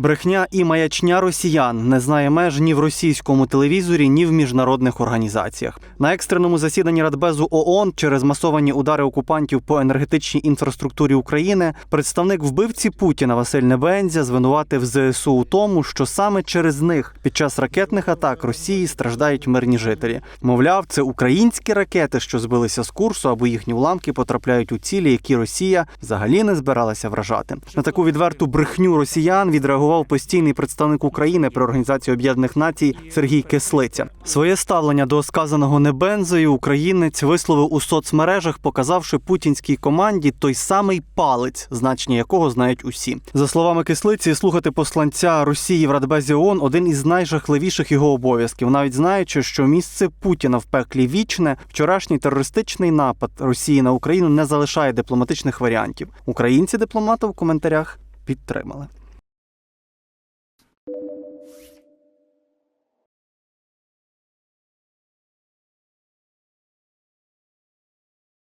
Брехня і маячня росіян не знає меж ні в російському телевізорі, ні в міжнародних організаціях. На екстреному засіданні Радбезу ООН через масовані удари окупантів по енергетичній інфраструктурі України представник вбивці Путіна Василь Небензя звинуватив ЗСУ у тому, що саме через них під час ракетних атак Росії страждають мирні жителі. Мовляв, це українські ракети, що збилися з курсу, або їхні уламки потрапляють у цілі, які Росія взагалі не збиралася вражати. На таку відверту брехню росіян відреагував постійний представник України при організації Об'єднаних Націй Сергій Кислиця. Своє ставлення до сказаного небензою українець висловив у соцмережах, показавши путінській команді той самий палець, значення якого знають усі. За словами кислиці, слухати посланця Росії в Радбезі ООН – один із найжахливіших його обов'язків, навіть знаючи, що місце Путіна в пеклі вічне, вчорашній терористичний напад Росії на Україну не залишає дипломатичних варіантів. Українці дипломата в коментарях підтримали. Thank you